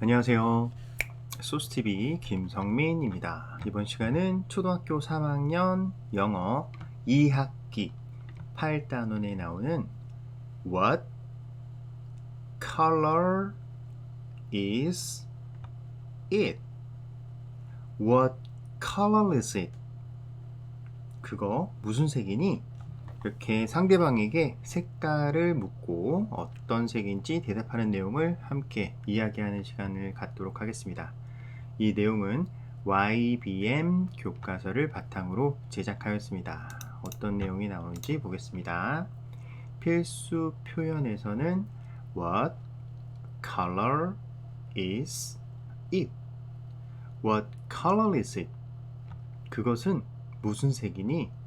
안녕하세요. 소스TV 김성민입니다. 이번 시간은 초등학교 3학년 영어 2학기 8단원에 나오는 What color is it? What color is it? 그거 무슨 색이니? 이렇게 상대방에게 색깔을 묻고 어떤 색인지 대답하는 내용을 함께 이야기하는 시간을 갖도록 하겠습니다. 이 내용은 YBM 교과서를 바탕으로 제작하였습니다. 어떤 내용이 나오는지 보겠습니다. 필수 표현에서는 What color is it? What color is it? 그것은 무슨 색이니?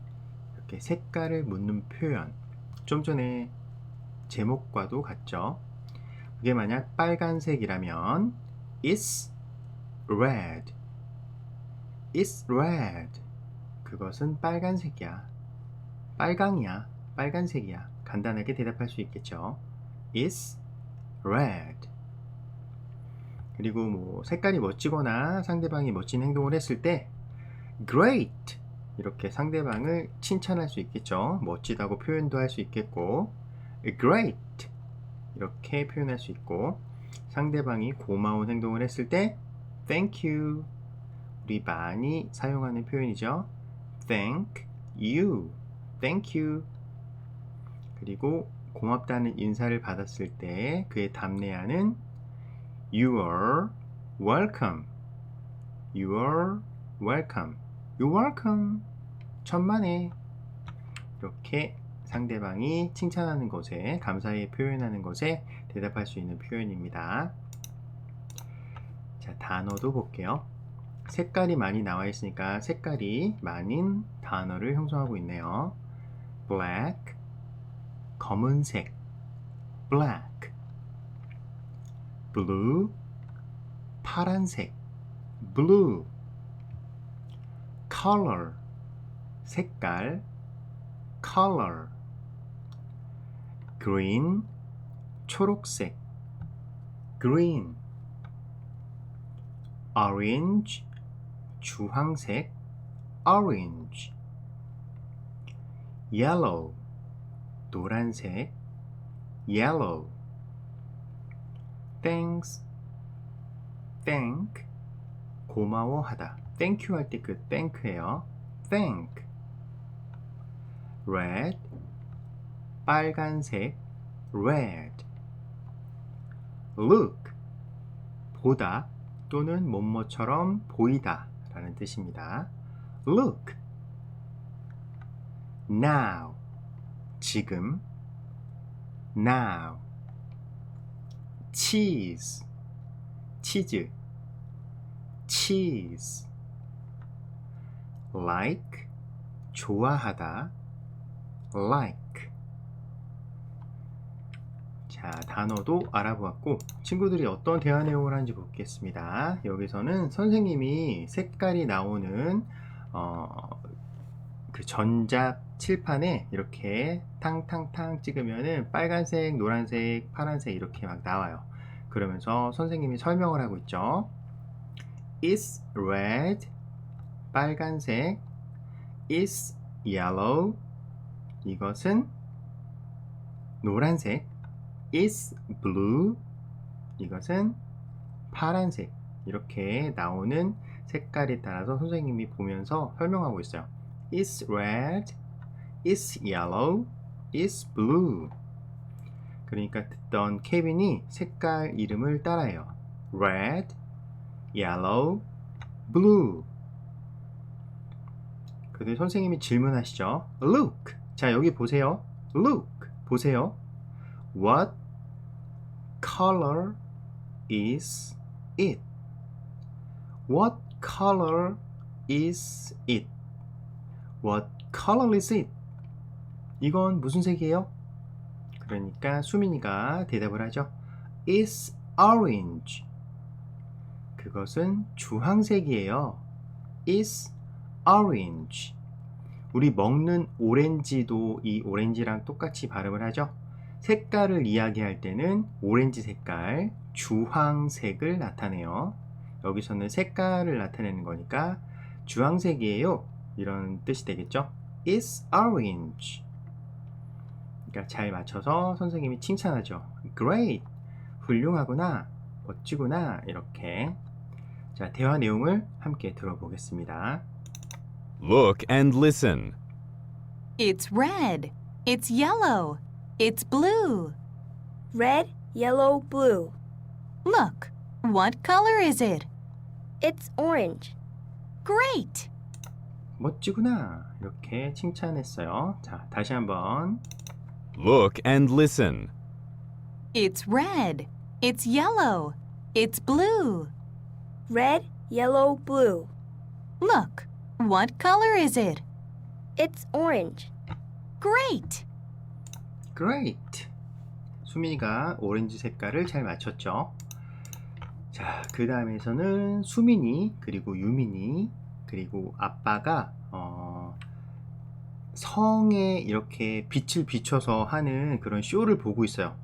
색깔을 묻는 표현. 좀 전에 제목과도 같죠. 그게 만약 빨간색이라면 It's red. It's red. 그것은 빨간색이야. 빨강이야. 빨간색이야. 간단하게 대답할 수 있겠죠. It's red. 그리고 뭐 색깔이 멋지거나 상대방이 멋진 행동을 했을 때 great 이렇게 상대방을 칭찬할 수 있겠죠. 멋지다고 표현도 할 수 있겠고 great 이렇게 표현할 수 있고 상대방이 고마운 행동을 했을 때 thank you 우리 많이 사용하는 표현이죠. thank you thank you 그리고 고맙다는 인사를 받았을 때 그의 답례하는 you are welcome you are welcome You're welcome. 천만에. 이렇게 상대방이 칭찬하는 것에, 감사히 표현하는 것에 대답할 수 있는 표현입니다. 자, 단어도 볼게요. 색깔이 많이 나와 있으니까 색깔이 많은 단어를 형성하고 있네요. black, 검은색, black, blue, 파란색, blue, color 색깔 color green 초록색 green orange 주황색 orange yellow 노란색 yellow thanks thank 고마워하다 you 할때그 thank예요. thank. red 빨간색 red. look 보다 또는 뭐뭐처럼 보이다 라는 뜻입니다. look now 지금 now cheese 치즈 cheese like 좋아하다 like. 자 단어도 알아보았고 친구들이 어떤 대화 내용을 하는지 보겠습니다. 여기서는 선생님이 색깔이 나오는 어, 그 전자 칠판에 이렇게 탕탕탕 찍으면은 빨간색 노란색 파란색 이렇게 막 나와요. 그러면서 선생님이 설명을 하고 있죠. Is red 빨간색 is yellow 이것은 노란색 is blue 이것은 파란색 이렇게 나오는 색깔에 따라서 선생님이 보면서 설명하고 있어요. is red, is yellow, is blue. 그러니까 듣던 케빈이 색깔 이름을 따라해요. red, yellow, blue. 그때 선생님이 질문하시죠. Look. 자, 여기 보세요. Look. 보세요. What color is it? What color is it? What color is it? 이건 무슨 색이에요? 그러니까 수민이가 대답을 하죠. It's orange. 그것은 주황색이에요. It's orange. 우리 먹는 오렌지도 이 오렌지랑 똑같이 발음을 하죠. 색깔을 이야기할 때는 오렌지 색깔, 주황색을 나타내요. 여기서는 색깔을 나타내는 거니까 주황색이에요. 이런 뜻이 되겠죠? It's orange. 그러니까 잘 맞춰서 선생님이 칭찬하죠. Great. 훌륭하구나. 멋지구나. 이렇게. 자, 대화 내용을 함께 들어보겠습니다. Look and listen. It's red. It's yellow. It's blue. Red, yellow, blue. Look. What color is it? It's orange. Great. 멋지구나. 이렇게 칭찬했어요. 자, 다시 한번. Look and listen. It's red. It's yellow. It's blue. Red, yellow, blue. Look. What color is it? It's orange. Great. Great. 수민이가 오렌지 색깔을 잘 맞췄죠. 자, 그 다음에서는 수민이 그리고 유민이 그리고 아빠가 어, 성에 이렇게 빛을 비춰서 하는 그런 쇼를 보고 있어요.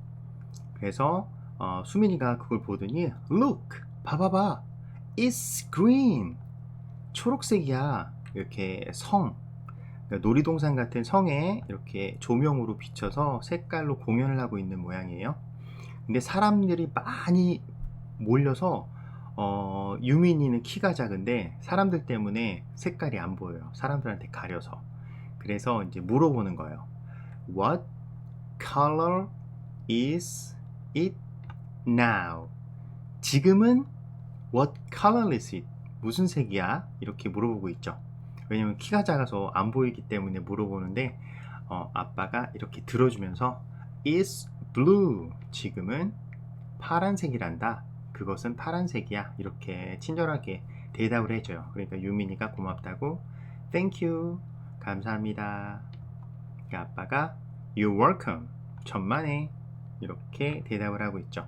그래서 어, 수민이가 그걸 보더니 Look, 봐봐봐, It's green. 초록색이야. 이렇게 성, 그러니까 놀이동산 같은 성에 이렇게 조명으로 비춰서 색깔로 공연을 하고 있는 모양이에요. 근데 사람들이 많이 몰려서 어, 유민이는 키가 작은데 사람들 때문에 색깔이 안 보여요. 사람들한테 가려서. 그래서 이제 물어보는 거예요. What color is it now? 지금은 What color is it? 무슨 색이야? 이렇게 물어보고 있죠. 왜냐면 키가 작아서 안 보이기 때문에 물어보는데 어, 아빠가 이렇게 들어주면서 is blue. 지금은 파란색이란다. 그것은 파란색이야. 이렇게 친절하게 대답을 해줘요. 그러니까 유민이가 고맙다고 thank you. 감사합니다. 그러니까 아빠가 you're welcome. 천만에. 이렇게 대답을 하고 있죠.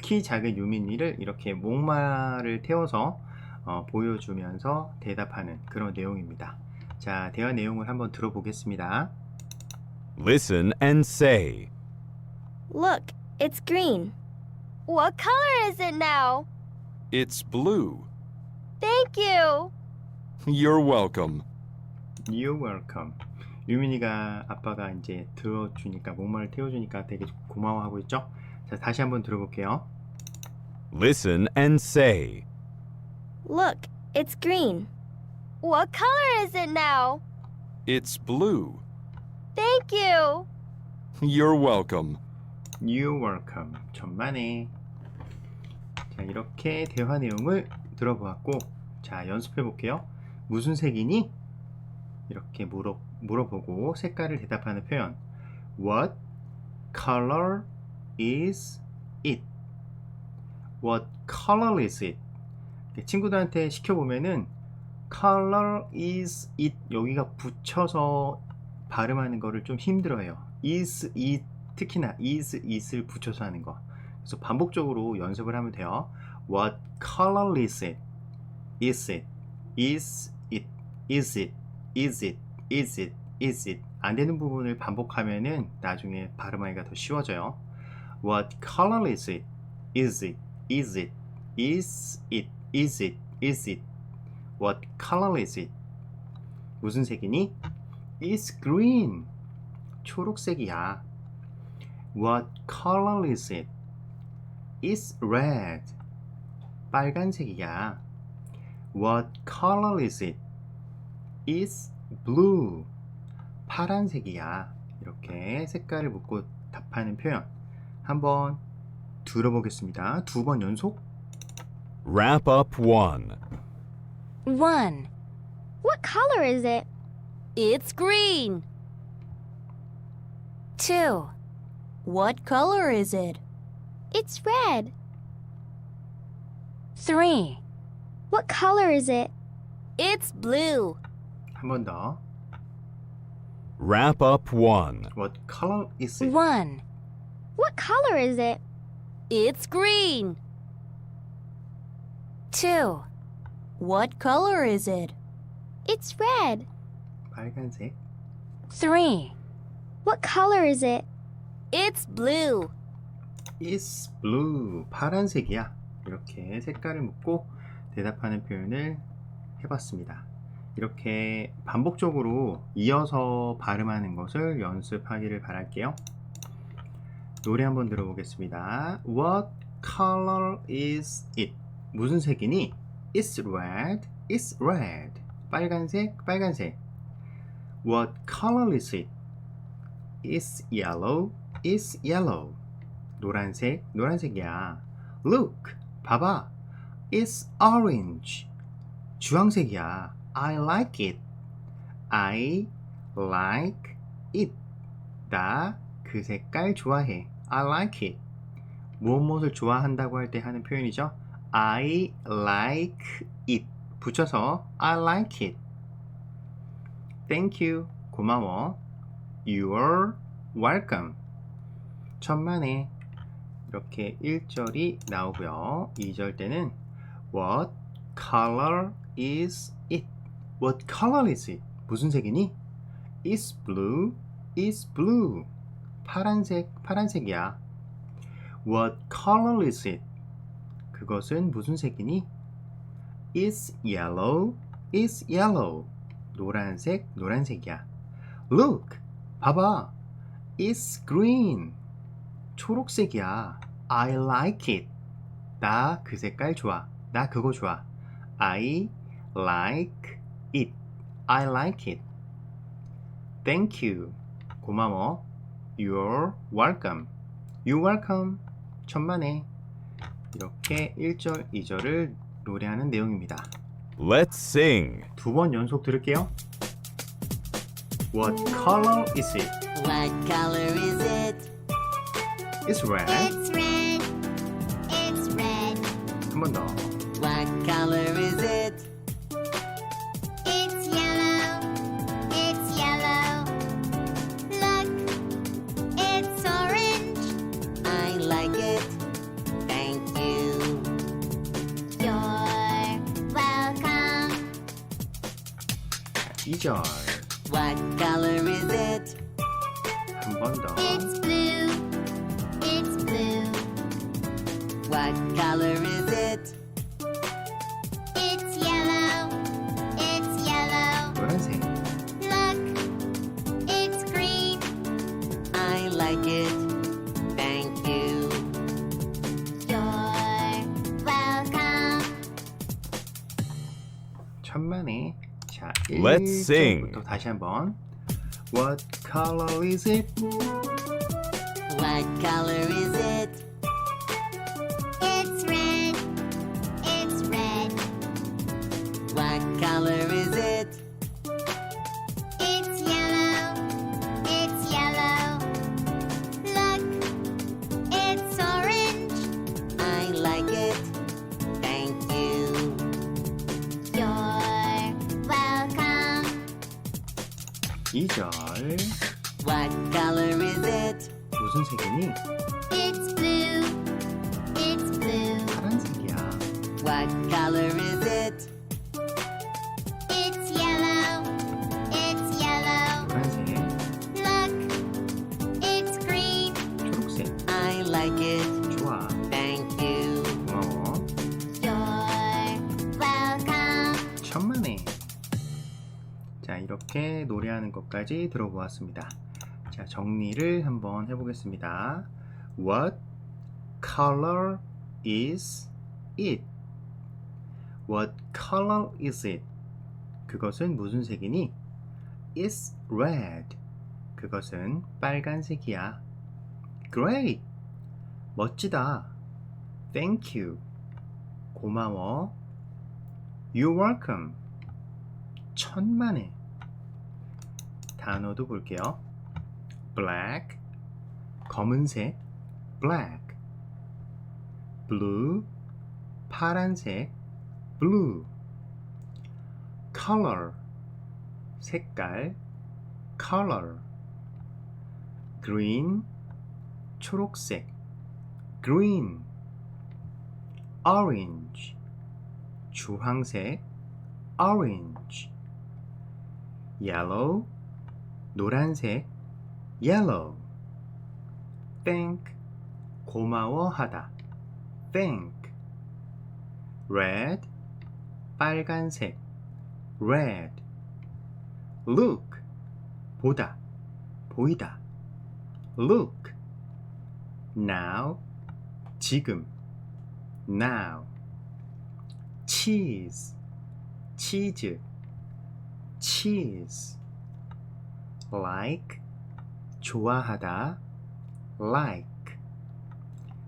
키 작은 유민이를 이렇게 목마를 태워서 어, 보여주면서 대답하는 그런 내용입니다. 자, 대화 내용을 한번 들어보겠습니다. Listen and say. Look, it's green. What color is it now? It's blue. Thank you. You're welcome. You're welcome. 유민이가 아빠가 이제 들어주니까 목마를 태워주니까 되게 고마워하고 있죠. 자, 다시 한번 들어볼게요. Listen and say. Look, it's green. What color is it now? It's blue. Thank you. You're welcome. You're welcome. 천만에. 자, 이렇게 대화 내용을 들어보았고, 자, 연습해 볼게요. 무슨 색이니? 이렇게 물어, 물어보고 색깔을 대답하는 표현. What color is it? What color is it? 친구들한테 시켜보면은 color is it 여기가 붙여서 발음하는 거를 좀 힘들어해요. is it 특히나 is it을 붙여서 하는 거. 그래서 반복적으로 연습을 하면 돼요. What color is it? Is it? Is it? Is it? Is it? Is it? Is it? 안 되는 부분을 반복하면은 나중에 발음하기가 더 쉬워져요. What color is it? Is it? Is it? Is it? Is it? Is it? What color is it? 무슨 색이니? It's green. 초록색이야. What color is it? It's red. 빨간색이야. What color is it? It's blue. 파란색이야. 이렇게 색깔을 묻고 답하는 표현. 한번 들어보겠습니다. 두 번 연속. Wrap up 1. 1. What color is it? It's green. 2. What color is it? It's red. 3. What color is it? It's blue. 한 번 더. Wrap up 1. What color is it? 1. What color is it? It's green. 2. What color is it? It's red. 빨간색. 3. What color is it? It's blue. is blue. 파란색이야. 이렇게 색깔을 묻고 대답하는 표현을 해봤습니다. 이렇게 반복적으로 이어서 발음하는 것을 연습하기를 바랄게요. 노래 한번 들어보겠습니다. What color is it? 무슨 색이니? It's red. It's red. 빨간색, 빨간색. What color is it? It's yellow. It's yellow. 노란색, 노란색이야. Look, 봐봐. It's orange. 주황색이야. I like it. I like it. 나 그 색깔 좋아해. I like it. 무엇 무엇을 좋아한다고 할 때 하는 표현이죠. I like it. 붙여서 I like it. Thank you. 고마워. You're welcome. 천만에. 이렇게 1절이 나오고요. 2절 때는 What color is it? What color is it? 무슨 색이니? It's blue. It's blue. 파란색, 파란색이야. What color is it? 그것은 무슨 색이니? It's yellow. It's yellow. 노란색, 노란색이야. Look, 봐봐. It's green. 초록색이야. I like it. 나 그 색깔 좋아. 나 그거 좋아. I like it. I like it. Thank you. 고마워. You're welcome. You're welcome. 천만에. 이렇게 1절, 2절을 노래하는 내용입니다. Let's sing. 두 번 연속 들을게요. What color is it? What color is it? It's red. It's red. It's red. 한 번 더. 2절. What color is it? 한 번 더. It's blue. It's blue. What color is it? It's yellow. It's yellow. 노란색. Look. It's green. I like it. Thank you. You're welcome. 천만에. 자, Let's sing. 1절부터 다시 한번. What color is it? What color is it? 2절. What color is it? 무슨 색이니? It's blue. It's blue. 파란색이야. What color is it? It's yellow. It's yellow. 노란색. Look. It's green. 초록색. I like it. 이렇게 노래하는 것까지 들어보았습니다. 자, 정리를 한번 해보겠습니다. What color is it? What color is it? 그것은 무슨 색이니? It's red. 그것은 빨간색이야. Great. 멋지다. Thank you. 고마워. You're welcome. 천만에. 단어도 볼게요. black, 검은색, black. blue, 파란색, blue. color, 색깔, color. green, 초록색, green. orange, 주황색, orange. yellow, 노란색, yellow. thank, 고마워하다. thank. red, 빨간색. red. look, 보다, 보이다. look. now, 지금. now. cheese, 치즈. cheese. Like, 좋아하다. like.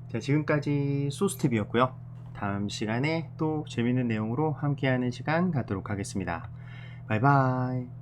자, 지금까지 소스팁이었고요. 다음 시간에 또 재밌는 내용으로 함께하는 시간 갖도록 하겠습니다. 바이바이.